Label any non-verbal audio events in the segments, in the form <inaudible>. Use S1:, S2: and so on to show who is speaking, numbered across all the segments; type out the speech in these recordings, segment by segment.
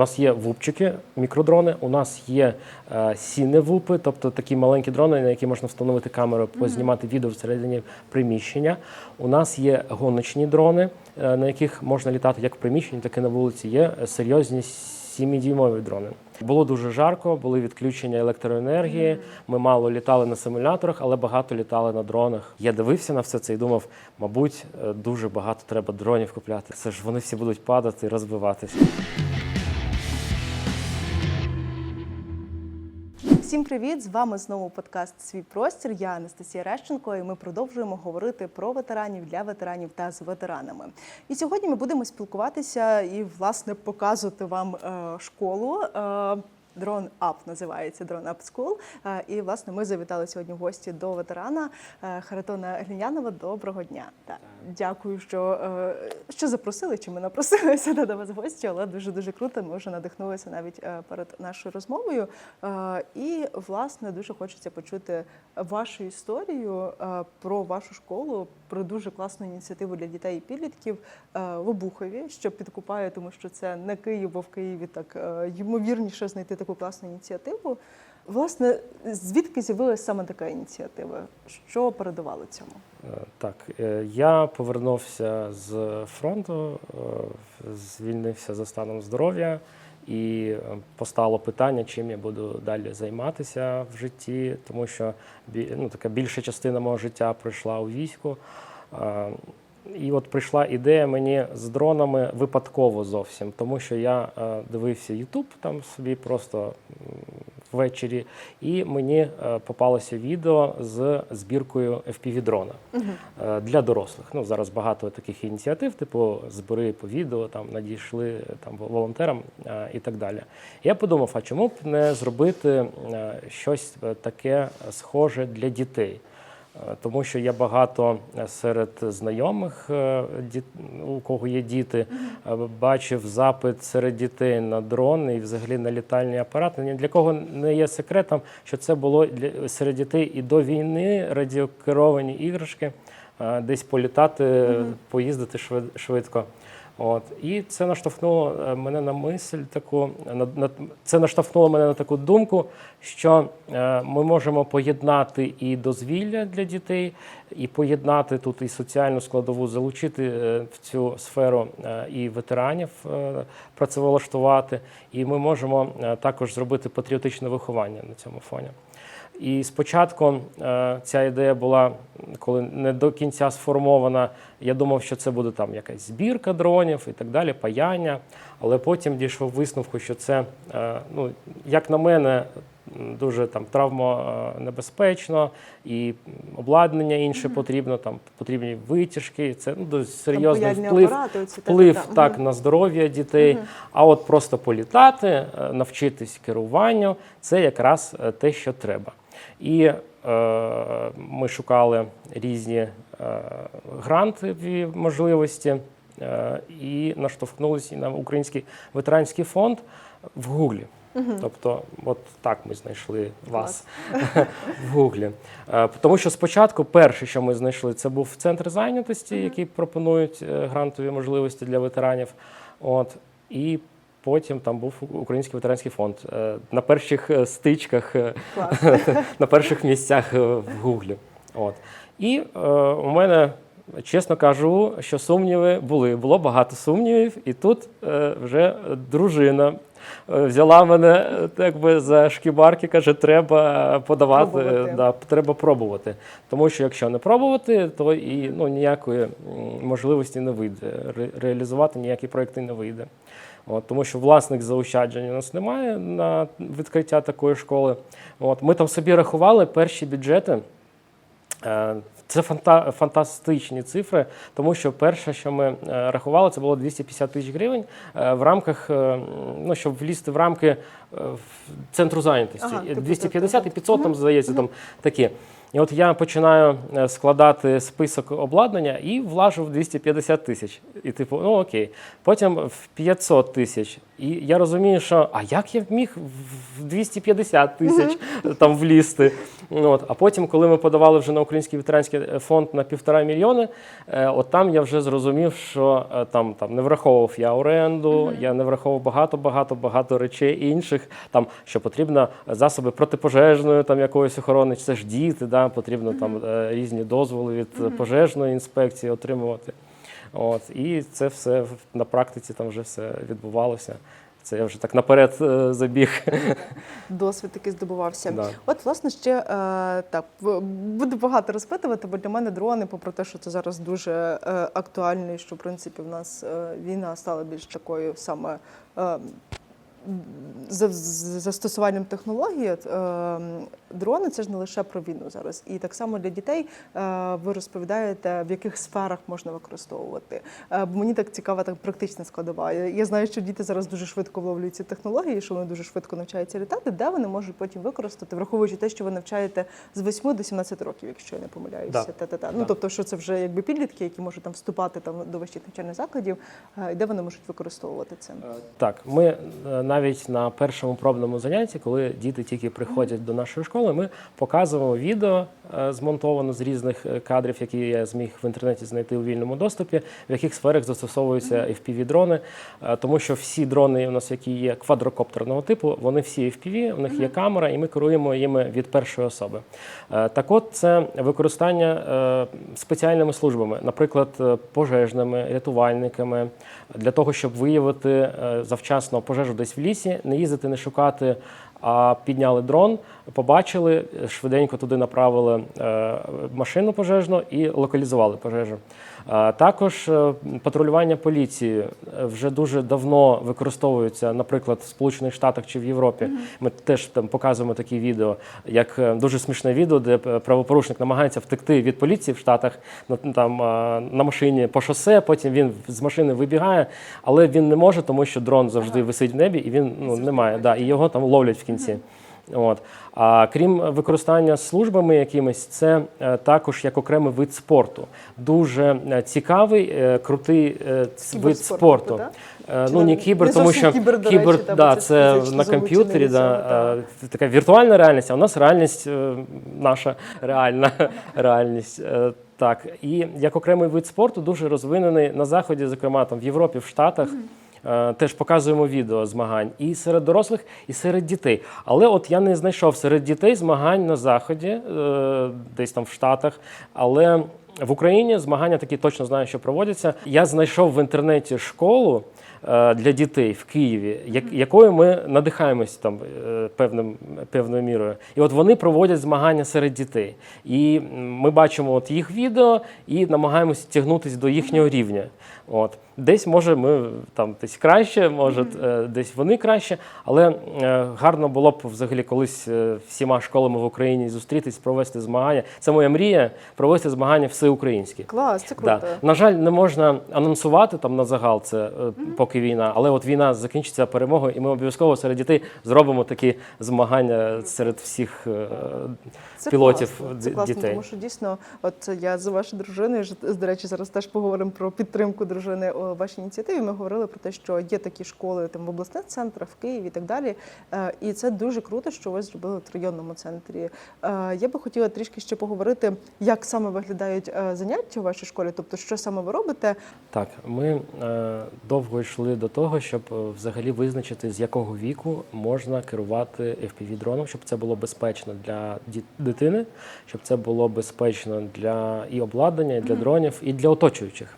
S1: нас є вупчики, мікродрони, у нас є е, сіневупи, тобто такі маленькі дрони, на які можна встановити камеру, познімати відео всередині приміщення. У нас є гоночні дрони, е, на яких можна літати як в приміщенні, так і на вулиці. Є серйозні 7-дюймові дрони. Було дуже жарко, були відключення електроенергії. Ми мало літали на симуляторах, але багато літали на дронах. Я дивився на все це і думав, мабуть, е, дуже багато треба дронів купляти. Це ж вони всі будуть падати і розбиватися.
S2: Всім привіт! З вами знову подкаст Свій простір. Я Анастасія Рещенко, і ми продовжуємо говорити про ветеранів для ветеранів та з ветеранами. І сьогодні ми будемо спілкуватися і власне показувати вам е, школу. Е, Drone Up називається Up School. Е, І власне ми завітали сьогодні в гості до ветерана е, Харитона Глінянова. Доброго дня. Дякую, що, е, що запросили. Чи ми напросилися <laughs> до вас гості, але дуже дуже круто. Ми вже надихнулися навіть е, перед нашою розмовою. Е, І власне дуже хочеться почути вашу історію про вашу школу, про дуже класну ініціативу для дітей і підлітків в Обухові, що підкупає, тому що це не Київ, бо в Києві так ймовірніше знайти таку класну ініціативу. Власне, звідки з'явилася саме така ініціатива? Що передавало цьому?
S1: Е, Так, е, я повернувся з фронту, е, звільнився за станом здоров'я, і постало питання, чим я буду далі займатися в житті, тому що ну, така більша частина мого життя пройшла у війську. І от прийшла ідея мені з дронами випадково зовсім, тому що я е, дивився YouTube там собі просто ввечері, і мені е, попалося відео з збіркою FPV-дрона е, для дорослих. Ну зараз багато таких ініціатив, типу збори по відео, там надійшли там волонтерам і так далі. Я подумав, а чому б не зробити щось таке схоже для дітей? Е, Тому що я багато е, серед знайомих, е, у кого є діти, бачив запит серед дітей на дрон і взагалі на літальні апарати. Ні для кого не є секретом, що це було серед дітей і до війни радіокеровані іграшки, десь політати, поїздити швид- швидко. От і це наштовхнуло е, мене на мисль таку на, на це наштовхнуло мене на таку думку, що е, ми можемо поєднати і дозвілля для дітей, і поєднати тут і соціальну складову, залучити е, в цю сферу е, і ветеранів е, працевлаштувати. І ми можемо е, також зробити патріотичне виховання на цьому фоні. І спочатку е, ця ідея була, коли не до кінця сформована. Я думав, що це буде там якась збірка дронів і так далі, паяння. Але потім дійшов висновку, що це, е, ну, як на мене, дуже там травмонебезпечно, і обладнання інше потрібно, там потрібні витяжки. Це ну, досить серйозний вплив,
S2: апарати,
S1: вплив
S2: та-та-та.
S1: так на здоров'я дітей. А от просто політати, е, навчитись керуванню це якраз е, те, що треба. І е, ми шукали різні е, грантові можливості е, і наштовхнулися на Український ветеранський фонд в Гуглі. Тобто, от так ми знайшли вас <laughs> в Гуглі. Е, Тому що спочатку перше, що ми знайшли, це був центр зайнятості, який пропонують е, грантові можливості для ветеранів. От і потім там був Український ветеранський фонд Е, на перших е, стичках, е,
S2: Клас. <laughs>
S1: на перших місцях е, в Гуглі. От і е, у мене. Чесно кажу, що сумніви були. Було багато сумнівів, і тут е, вже дружина е, взяла мене е, так би за шкібарки, каже, треба подавати,
S2: Пробувати.
S1: да, треба пробувати. Тому що якщо не пробувати, то і ну, ніякої можливості не вийде. Ре- реалізувати ніякі проекти не вийде. От, тому що власних заощаджень у нас немає на відкриття такої школи. От, ми там собі рахували перші бюджети. Е, Це фанта- фантастичні цифри, тому що перше, що ми е, рахували, це було 250 тисяч гривень е, в рамках, ну, щоб влізти в рамки в центру зайнятості.
S2: Ага, тобто
S1: 250 і 500, там, здається, там такі. І от я починаю складати список обладнання і влажу в 250 тисяч. І типу, ну окей. Потім в 500 тисяч. І я розумію, що а як я міг в 250 тисяч там влізти? От. А потім, коли ми подавали вже на Український ветеранський фонд на півтора мільйони, е, от там я вже зрозумів, що е, там, там не враховував я оренду, я не враховував багато, багато, речей інших, там що потрібно засоби протипожежної там якоїсь охорони, це ж діти, да, потрібно там е, різні дозволи від е, пожежної інспекції отримувати. От, і це все на практиці там вже все відбувалося. Це я вже так наперед е, забіг.
S2: Досвід такий здобувався.
S1: Да.
S2: От, власне, ще е, так буде буду багато розпитувати, бо для мене дрони, попри те, що це зараз дуже е, актуально, і що в принципі в нас війна стала більш такою саме. За застосуванням технології е, дрони це ж не лише про війну зараз. І так само для дітей е, ви розповідаєте, в яких сферах можна використовувати. Е, бо мені так цікава так практична складова. Я, знаю, що діти зараз дуже швидко вловлюють ці технології, що вони дуже швидко навчаються літати, де вони можуть потім використати, враховуючи те, що ви навчаєте з 8 до 17 років, якщо я не помиляюся.
S1: Да.
S2: Та-та-та. Ну
S1: Да.
S2: тобто, що це вже якби підлітки, які можуть там вступати там до вищих навчальних закладів, і де вони можуть використовувати це.
S1: Так, ми навіть на першому пробному занятті, коли діти тільки приходять до нашої школи, ми показуємо відео е, змонтовано з різних е, кадрів, які я зміг в інтернеті знайти у вільному доступі, в яких сферах застосовуються FPV-дрони, Е, тому що всі дрони у нас, які є квадрокоптерного типу, вони всі FPV, у них є камера, і ми керуємо їми від першої особи. Так от, це використання спеціальними службами, наприклад, пожежними, рятувальниками, для того, щоб виявити завчасно пожежу десь лісі, не їздити, не шукати. А підняли дрон, побачили, швиденько туди направили е, машину пожежну і локалізували пожежу. Також е, патрулювання поліції е, вже дуже давно використовується, наприклад, в Сполучених Штатах чи в Європі. Ми теж там показуємо такі відео, як е, дуже смішне відео, де правопорушник намагається втекти від поліції в Штатах на там на машині по шосе. Потім він з машини вибігає, але він не може, тому що дрон завжди висить в небі, і він ну немає. Да, і його там ловлять в кінці. От. А крім використання службами якимись, це е, також як окремий вид спорту. Дуже е, цікавий, е, крутий вид спорту. Е, Ну,
S2: не-
S1: кібер,
S2: не
S1: тому що
S2: кібер, до
S1: кібер,
S2: речі, та,
S1: да,
S2: це
S1: на комп'ютері, да,
S2: так.
S1: е, така віртуальна реальність, а у нас реальність наша реальна <laughs> реальність. Так, і як окремий вид спорту дуже розвинений на заході, зокрема там в Європі, в Штатах. Е, Теж показуємо відео змагань і серед дорослих, і серед дітей. Але от я не знайшов серед дітей змагань на заході, е, десь там в Штатах. Але в Україні змагання такі точно знаю, що проводяться. Я знайшов в інтернеті школу е, для дітей в Києві, якою ми надихаємось там певним певною мірою. І от вони проводять змагання серед дітей. І ми бачимо от їх відео і намагаємося тягнутися до їхнього рівня. От десь може ми там десь краще, може е, десь вони краще, але е, гарно було б взагалі колись е, всіма школами в Україні зустрітись, провести змагання. Це моя мрія провести змагання всеукраїнські.
S2: Клас, це круто.
S1: Да. На жаль, не можна анонсувати там на загал це е, поки війна, але от війна закінчиться перемогою, і ми обов'язково серед дітей зробимо такі змагання серед всіх
S2: Це
S1: пілотів
S2: класно, це класно,
S1: дітей.
S2: тому що дійсно, от я з вашою дружиною, до речі, зараз теж поговоримо про підтримку дружини у вашій ініціативі. Ми говорили про те, що є такі школи там в обласних центрах, в Києві і так далі. Е, І це дуже круто, що ви зробили в районному центрі. Е, Я би хотіла трішки ще поговорити, як саме виглядають е, заняття у вашій школі, тобто що саме ви робите.
S1: Так, ми довго йшли до того, щоб взагалі визначити, з якого віку можна керувати FPV-дроном, щоб це було безпечно для ді- дитини, щоб це було безпечно для і обладнання, і для дронів, і для оточуючих.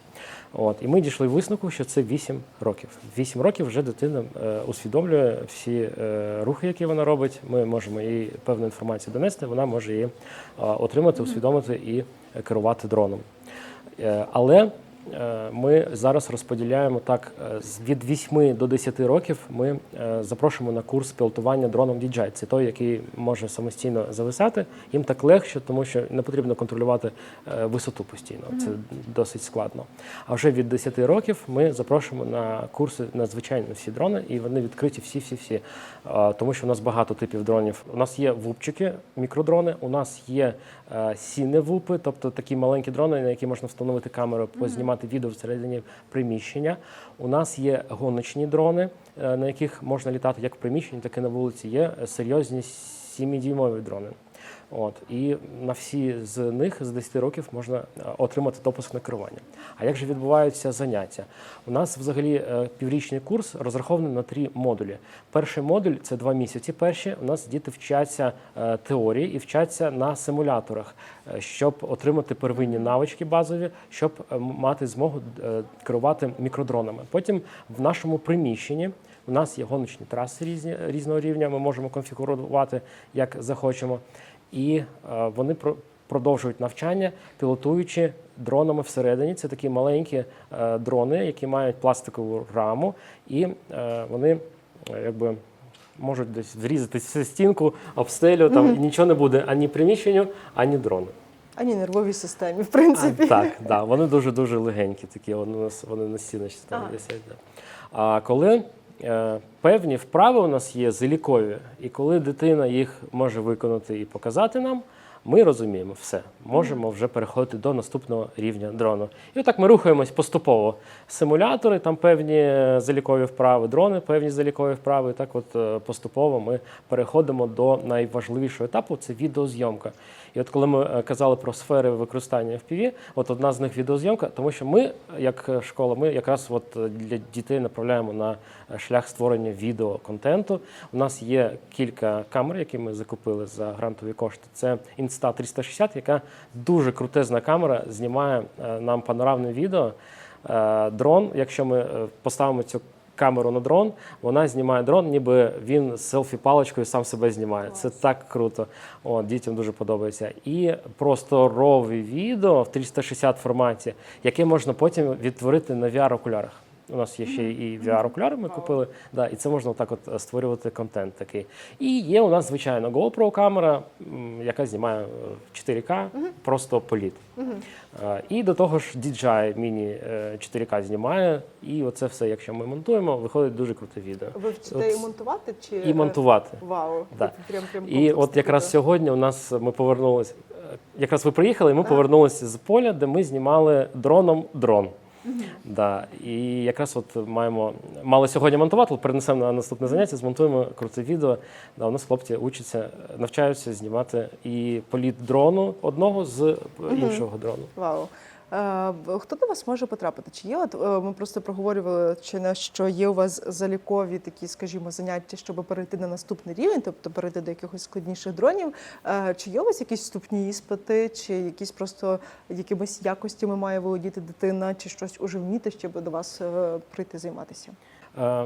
S1: От і ми дійшли висновку, що це 8 років. 8 років вже дитина е, усвідомлює всі е, рухи, які вона робить. Ми можемо їй певну інформацію донести. Вона може її е, отримати, усвідомити і керувати дроном. Е, Але ми зараз розподіляємо так: е, від 8 до 10 років ми е, запрошуємо на курс пілотування дроном DJI. Це той, який може самостійно зависати. Їм так легше, тому що не потрібно контролювати е, висоту постійно. Це досить складно. А вже від 10 років ми запрошуємо на курси на звичайно всі дрони, і вони відкриті всі-всі-всі. Е, Тому що у нас багато типів дронів. У нас є вупчики, мікродрони, у нас є е, сіневупи, тобто такі маленькі дрони, на які можна встановити камеру, познімати відео всередині приміщення. У нас є гоночні дрони, е, на яких можна літати як в приміщенні, так і на вулиці, є серйозні 7-дюймові дрони. От і на всі з них з 10 років можна е, отримати допуск на керування. А як же відбуваються заняття? У нас взагалі е, піврічний курс розрахований на три модулі. Перший модуль це два місяці. Перші у нас діти вчаться е, теорії і вчаться на симуляторах, щоб отримати первинні навички базові, щоб мати змогу керувати мікродронами. Потім в нашому приміщенні. У нас є гоночні траси різні різного рівня. Ми можемо конфігурувати як захочемо, і е, вони про- продовжують навчання, пілотуючи дронами всередині. Це такі маленькі е, дрони, які мають пластикову раму, і е, вони якби. Можуть десь врізатися стінку, об стелю, там і нічого не буде ані приміщенню, ані дрону.
S2: Ані нервовій системі, в
S1: А,
S2: принципі.
S1: так, да, вони дуже дуже легенькі, такі вони, нас- вони на стіночці там висять. Да. А коли певні вправи у нас є залікові, і коли дитина їх може виконати і показати нам, ми розуміємо все, можемо вже переходити до наступного рівня дрону. І отак ми рухаємось поступово. Симулятори, там певні е, залікові вправи, дрони, певні залікові вправи. І так, от е, поступово ми переходимо до найважливішого етапу це відеозйомка. І от коли ми е, казали про сфери використання FPV, от одна з них відеозйомка, тому що ми, як е, школа, ми якраз от е, для дітей направляємо на шлях створення відеоконтенту. У нас є кілька камер, які ми закупили за грантові кошти. Це Insta 360, яка дуже крутезна камера, знімає нам панорамне відео. Дрон, якщо ми поставимо цю камеру на дрон, вона знімає дрон, ніби він з селфі-паличкою сам себе знімає. Це так круто. От, дітям дуже подобається. І просторове відео в 360 форматі, яке можна потім відтворити на VR-окулярах. У нас є ще і VR-окуляри, ми купили, да, і це можна так от створювати контент такий. І є у нас, звичайно, GoPro камера, яка знімає е, в 4К, просто політ. Е, І до того ж DJI Mini е, 4К знімає, і оце все, якщо ми монтуємо, виходить дуже круте відео.
S2: Ви вчите і монтувати чи
S1: І монтувати.
S2: Вау,
S1: Да.
S2: прям прям
S1: І от якраз сьогодні у нас ми повернулися. Якраз ви приїхали, і ми повернулися з поля, де ми знімали дроном дрон. Да. І якраз от маємо мали сьогодні монтувати, перенесемо на наступне заняття, змонтуємо круте відео. Да, у нас хлопці учаться, навчаються знімати і політ дрону одного з іншого дрону.
S2: Вау. Е, Хто до вас може потрапити? Чи є? От е, ми просто проговорювали, чи на що є у вас залікові такі, скажімо, заняття, щоб перейти на наступний рівень, тобто перейти до якихось складніших дронів. Е, Чи є у вас якісь вступні іспити, чи якісь просто якимись якостями має володіти дитина, чи щось уже вміти, щоб до вас прийти займатися?
S1: Е,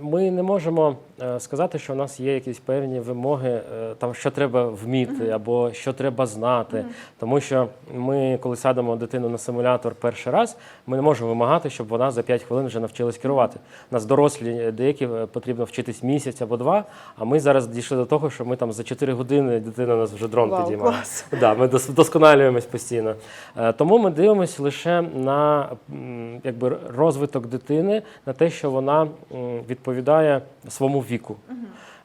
S1: Ми не можемо е, сказати, що у нас є якісь певні вимоги, е, там що треба вміти або що треба знати. Тому що ми, коли садимо дитину на симулятор перший раз, ми не можемо вимагати, щоб вона за 5 хвилин вже навчилась керувати. У нас дорослі деякі потрібно вчитись місяць або два. А ми зараз дійшли до того, що ми там за 4 години дитина нас вже дрон
S2: Вау,
S1: підіймає.
S2: клас.
S1: Да, ми дос- вдосконалюємось постійно. Тому ми дивимося лише на якби, розвиток дитини, на те, що вона відповідає своєму віку.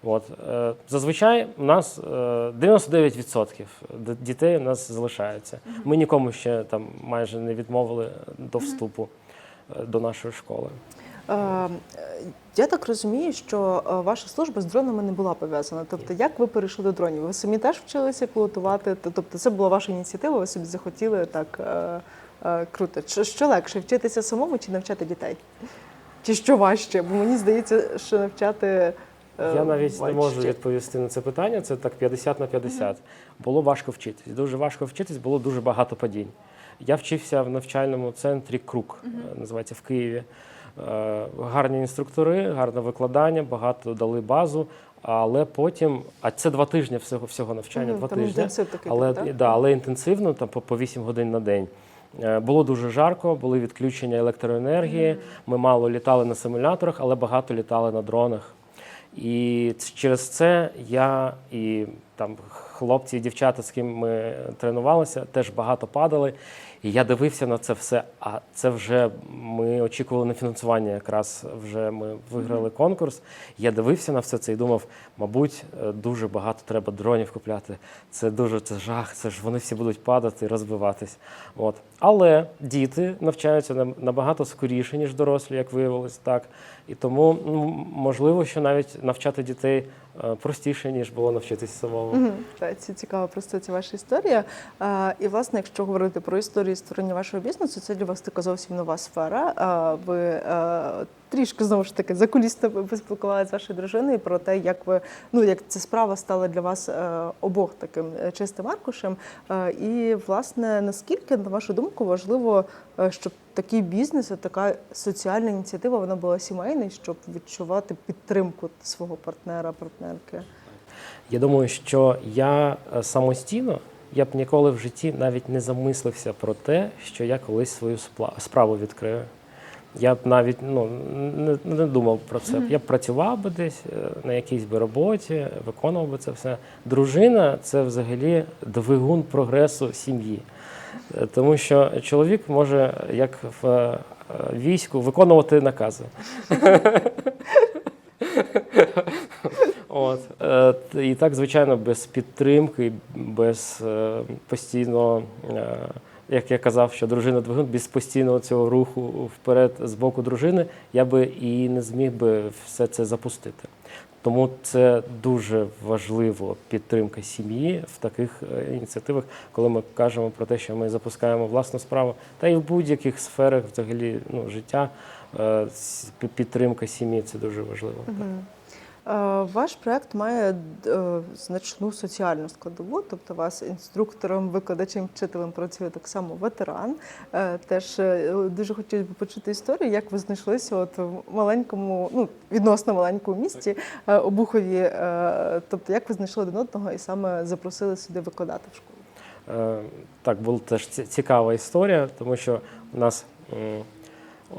S1: От. е, Зазвичай у нас е, 99% дітей у нас залишаються. Ми нікому ще там майже не відмовили до вступу е, до нашої школи.
S2: Е, е, Я так розумію, що е, ваша служба з дронами не була пов'язана. Тобто, як ви перейшли до дронів? Ви самі теж вчилися пілотувати? Тобто, це була ваша ініціатива, ви собі захотіли так е, е, круто. Що легше, вчитися самому чи навчати дітей? Чи що важче? Бо мені здається, що навчати. е,
S1: Я навіть не можу відповісти на це питання. Це так 50 на 50. Було важко вчитись. Дуже важко вчитись, було дуже багато падінь. Я вчився в навчальному центрі Крук, е, називається в Києві. Е, Гарні інструктори, гарне викладання, багато дали базу. Але потім, а це два тижні всього всього навчання,
S2: Мгм,
S1: два тижні.
S2: такий,
S1: але,
S2: так?
S1: да, але інтенсивно, там по, по 8 годин на день. Е, Було дуже жарко, були відключення електроенергії. Ми мало літали на симуляторах, але багато літали на дронах. І через це я і там хлопці і дівчата, з ким ми тренувалися, теж багато падали. І я дивився на це все. А це вже ми очікували на фінансування. Якраз вже ми виграли конкурс. Я дивився на все це і думав, мабуть, е, дуже багато треба дронів купляти. Це дуже це жах. Це ж вони всі будуть падати, розбиватись. От але діти навчаються набагато скоріше ніж дорослі, як виявилось так. І тому ну, можливо, що навіть навчати дітей е, простіше ніж було навчитись самому.
S2: Мгм. Так, це цікава просто ця ваша історія. А, і власне, якщо говорити про історію створення вашого бізнесу, це для вас така зовсім нова сфера. А, ви е, трішки знову ж таки закулісно ви поспілкувалися з вашою дружиною про те, як ви ну як ця справа стала для вас е, обох таким е, чистим аркушем. Е, і власне наскільки, на вашу думку, важливо, щоб такий бізнес, така соціальна ініціатива, вона була сімейною, щоб відчувати підтримку свого партнера, партнерки.
S1: Я думаю, що я самостійно я б ніколи в житті навіть не замислився про те, що я колись свою справу відкрию. Я б навіть ну, не, не думав про це. Я б працював би десь е, на якійсь би роботі, виконував би це все. Дружина це взагалі двигун прогресу сім'ї. Е, Тому що чоловік може, як в е, війську, виконувати накази. От. І так, звичайно, без підтримки, без постійного, як я казав, що дружина двигун, без постійного цього руху вперед з боку дружини, я би і не зміг би все це запустити. Тому це дуже важливо підтримка сім'ї в таких е, ініціативах, коли ми кажемо про те, що ми запускаємо власну справу, та і в будь-яких сферах взагалі ну, життя е, підтримка сім'ї це дуже важливо. так.
S2: Е, Ваш проект має е, значну соціальну складову, тобто вас інструктором, викладачем, вчителем працює так само ветеран. Е, Теж дуже хотілося б почути історію, як ви знайшлися от в маленькому, ну відносно маленькому місті Обухові. Тобто, як ви знайшли один одного і саме запросили сюди викладати в школу?
S1: Так, була теж ці- цікава історія, тому що у нас,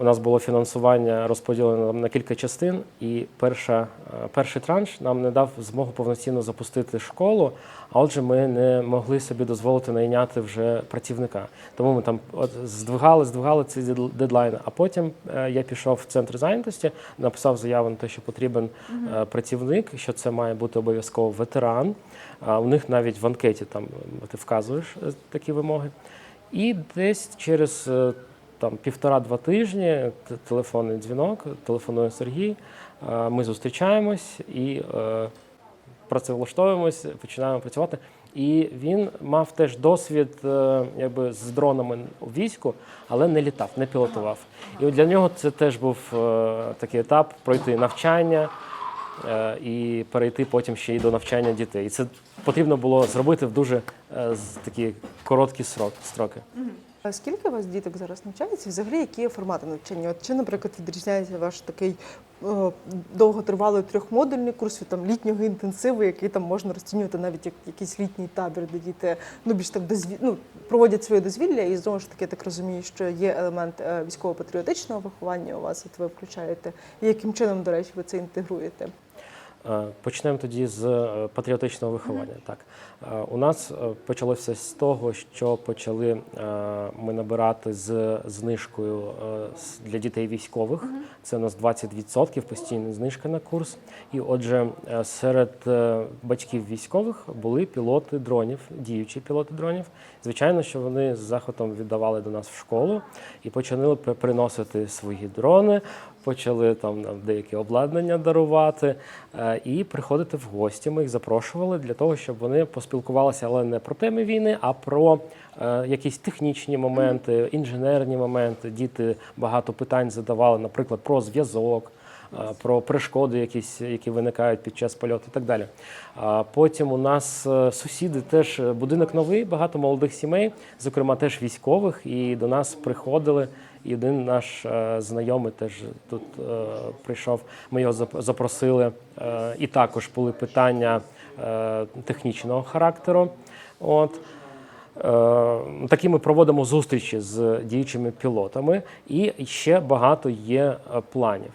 S1: у нас було фінансування розподілено на кілька частин, і перша, е, перший транш нам не дав змогу повноцінно запустити школу, а отже, ми не могли собі дозволити найняти вже працівника. Тому ми там от здвигали, здвигали ці дед- дедлайни. А потім е, я пішов в центр зайнятості, написав заяву на те, що потрібен е, працівник, що це має бути обов'язково ветеран. У них навіть в анкеті там ти вказуєш такі вимоги. І десь через там півтора-два тижні телефонний дзвінок, телефонує Сергій. е, Ми зустрічаємось і е, працевлаштовуємось, починаємо працювати. І він мав теж досвід е, якби з дронами у війську, але не літав, не пілотував. І для нього це теж був такий етап пройти навчання і перейти потім ще й до навчання дітей. І це потрібно було зробити в дуже такі короткі строки.
S2: Скільки у вас діток зараз навчається? Взагалі, які є формати навчання? От чи, наприклад, відрізняється ваш такий е, довготривалий трьохмодульний курс від там літнього інтенсиву, який там можна розцінювати навіть як якийсь літній табір, де діти ну більш так дозві... ну, проводять своє дозвілля, і знову ж таки я так розумію, що є елемент е, військово-патріотичного виховання у вас, от ви включаєте. І яким чином, до речі, ви це інтегруєте?
S1: Е, Почнемо тоді з е, патріотичного виховання. Так Е, у нас почалося з того, що почали ми набирати з знижкою для дітей військових. Це у нас 20% постійна знижка на курс. І отже, серед батьків військових були пілоти дронів, діючі пілоти дронів. Звичайно, що вони з захватом віддавали до нас в школу і почали при- приносити свої дрони почали там нам деякі обладнання дарувати е, і приходити в гості. Ми їх запрошували для того, щоб вони поспілкувалися, але не про теми війни, а про е, якісь технічні моменти, інженерні моменти. Діти багато питань задавали, наприклад, про зв'язок. е, Про перешкоди, якісь, які виникають під час польоту, і так далі. А потім у нас сусіди теж будинок новий, багато молодих сімей, зокрема теж військових, і до нас приходили. І один наш е, знайомий теж тут е, прийшов. Ми його зап- запросили. Е, і також були питання технічного характеру. От. Такі ми проводимо зустрічі з діючими пілотами, і ще багато є планів.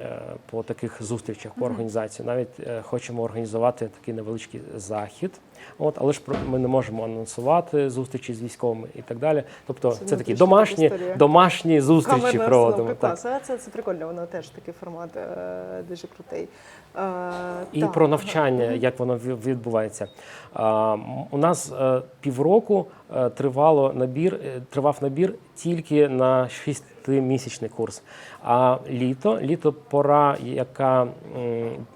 S1: Е, по таких зустрічах, по організації. Навіть е, хочемо організувати такий невеличкий захід. От, але ж ми не можемо анонсувати зустрічі з військовими і так далі. Тобто,
S2: Це
S1: це, такі домашні,
S2: історія.
S1: домашні зустрічі
S2: Камерна
S1: проводимо. Так.
S2: Це, це прикольно, воно теж такий формат е, дуже крутий. Е,
S1: І
S2: так,
S1: про
S2: ага.
S1: навчання, як воно ві- відбувається. М, У нас е, півроку е, тривало набір, е, тривав набір тільки на шістимісячний курс. А літо, літо пора, яка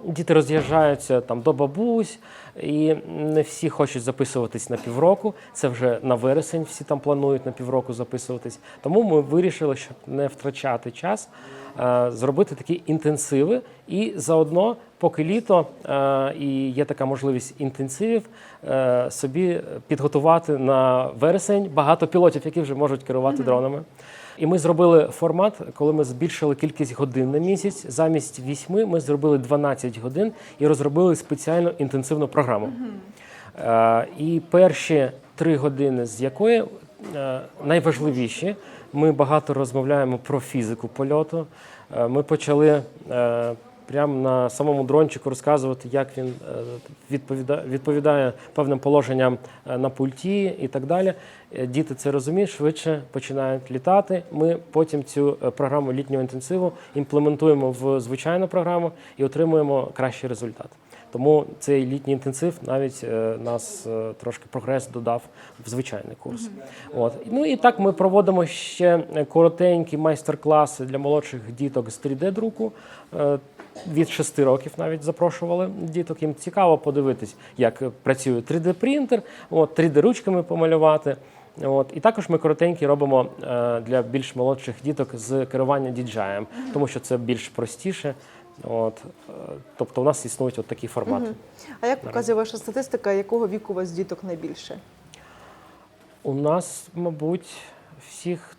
S1: діти роз'їжджаються там до бабусь, і не всі хочуть записуватись на півроку. Це вже на вересень, всі там планують на півроку записуватись. Тому ми вирішили, щоб не втрачати час, е, зробити такі інтенсиви і заодно, поки літо е, і є така можливість інтенсивів, е, собі підготувати на вересень багато пілотів, які вже можуть керувати дронами. І ми зробили формат, коли ми збільшили кількість годин на місяць. Замість вісьми ми зробили 12 годин і розробили спеціальну інтенсивну програму. Е, І перші три години, з якої е, найважливіші, ми багато розмовляємо про фізику польоту. Е, Ми почали прямо на самому дрончику розказувати, як він е, відповідає, відповідає певним положенням е, на пульті і так далі. Е, Діти це розуміють, швидше починають літати. Ми потім цю програму літнього інтенсиву імплементуємо в звичайну програму і отримуємо кращий результат. Тому цей літній інтенсив навіть е, нас е, трошки прогрес додав в звичайний курс. От ну і так ми проводимо ще коротенькі майстер-класи для молодших діток з 3D-друку. Від 6 років навіть запрошували діток. Їм цікаво подивитись, як працює 3D-принтер, от 3D-ручками помалювати. От і також ми коротенькі робимо е, для більш молодших діток з керування діджаєм, тому що це більш простіше. От, е, тобто, у нас існують от такі формати.
S2: А як показує ваша статистика, якого віку у вас діток найбільше?
S1: У нас, мабуть, всіх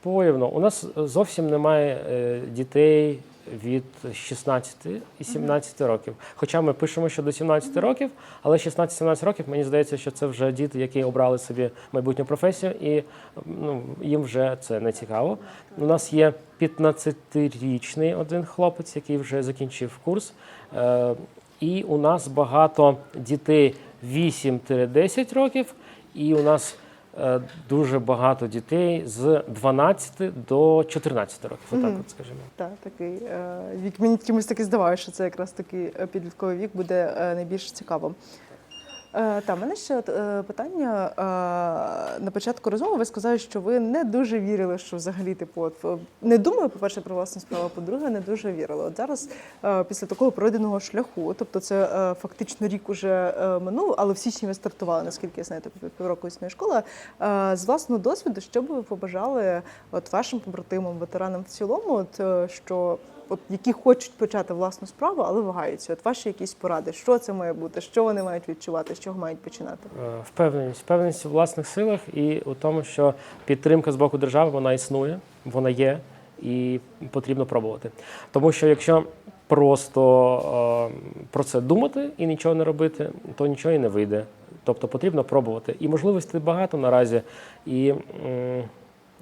S1: порівно. У нас зовсім немає е, дітей від 16 і 17 років. Хоча ми пишемо, що до 17 років, але 16-17 років мені здається, що це вже діти, які обрали собі майбутню професію, і ну, їм вже це не цікаво. У нас є 15-річний один хлопець, який вже закінчив курс. Е, І у нас багато дітей 8-10 років, і у нас дуже багато дітей з 12 до 14 років. Отак, от скажімо.
S2: Так, такий е, вік. Мені чомусь таки здавалося, що це якраз такий е, підлітковий вік буде е, найбільш цікавим. Е, та, мене ще от, е, питання. Е, на початку розмови ви сказали, що ви не дуже вірили, що взагалі, типу, от, е, не думаю, по-перше, про власну справу, по-друге, не дуже вірили. От зараз, е, після такого пройденого шляху, тобто це е, фактично рік уже е, минув, але в січні ви стартували, наскільки я знаю, тобто півроку існує школа. Е, з власного досвіду, що би ви побажали от вашим побратимам, ветеранам в цілому, от, е, що от які хочуть почати власну справу, але вагаються. От ваші якісь поради, що це має бути, що вони мають відчувати, з чого мають починати?
S1: Е, Впевненість, впевненість у власних силах і у тому, що підтримка з боку держави вона існує, вона є і потрібно пробувати. Тому що якщо просто е, про це думати і нічого не робити, то нічого і не вийде. Тобто потрібно пробувати. І можливостей багато наразі. І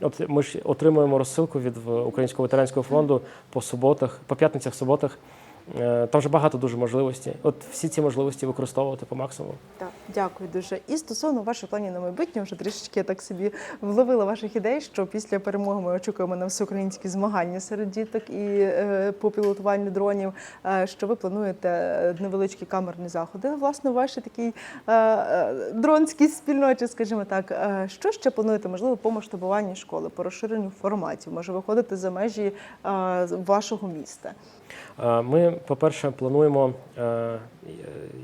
S1: от ми ж отримуємо розсилку від Українського ветеранського фонду по суботах, по п'ятницях, суботах. Е, Там вже багато дуже можливостей. От всі ці можливості використовувати по максимуму.
S2: Так, дякую дуже. І стосовно ваших планів на майбутнє, вже трішечки так собі вловила ваших ідей, що після перемоги ми очікуємо на всеукраїнські змагання серед діток і е, по пілотуванню дронів. е, що ви плануєте невеличкі камерні заходи. Власне, в вашій такій дронській спільноті, скажімо так. Що ще плануєте? Можливо, по масштабуванні школи, по розширенню форматів, може виходити за межі вашого міста.
S1: Е, Ми, по-перше, плануємо е,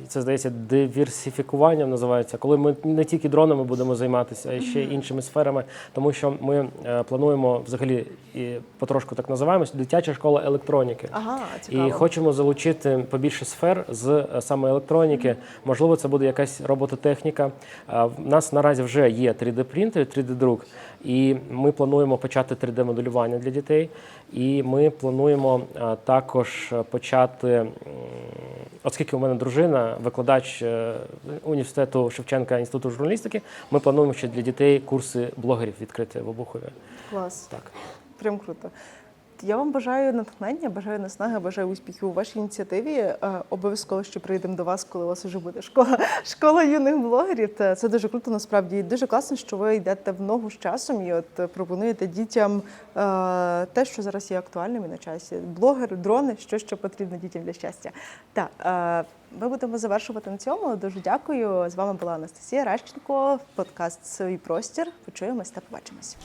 S1: це здається диверсифікуванням називається, коли ми не тільки дронами будемо займатися, а й ще іншими сферами, тому що ми е, плануємо взагалі і потрошку так називаємось дитяча школа електроніки.
S2: Ага, цікаво.
S1: І хочемо залучити побільше сфер з саме електроніки. Можливо, це буде якась робототехніка. В нас наразі вже є 3D-принтер, 3D-друк, і ми плануємо почати 3D-моделювання для дітей. І ми плануємо також почати, оскільки у мене дружина, викладач е, університету Шевченка інституту журналістики, ми плануємо ще для дітей курси блогерів відкрити в Обухові.
S2: Клас.
S1: Так.
S2: Прям круто. Я вам бажаю натхнення, бажаю наснаги, бажаю успіхів у вашій ініціативі. Е, Обов'язково ще прийдемо до вас, коли у вас вже буде школа, <laughs> школа юних блогерів. Це дуже круто, насправді. Дуже класно, що ви йдете в ногу з часом і от пропонуєте дітям е, те, що зараз є актуальним і на часі. Блогери, дрони, що що потрібно дітям для щастя. Так, е, ми будемо завершувати на цьому. Дуже дякую. З вами була Анастасія Ращенко, подкаст Свій простір. Почуємось та побачимось.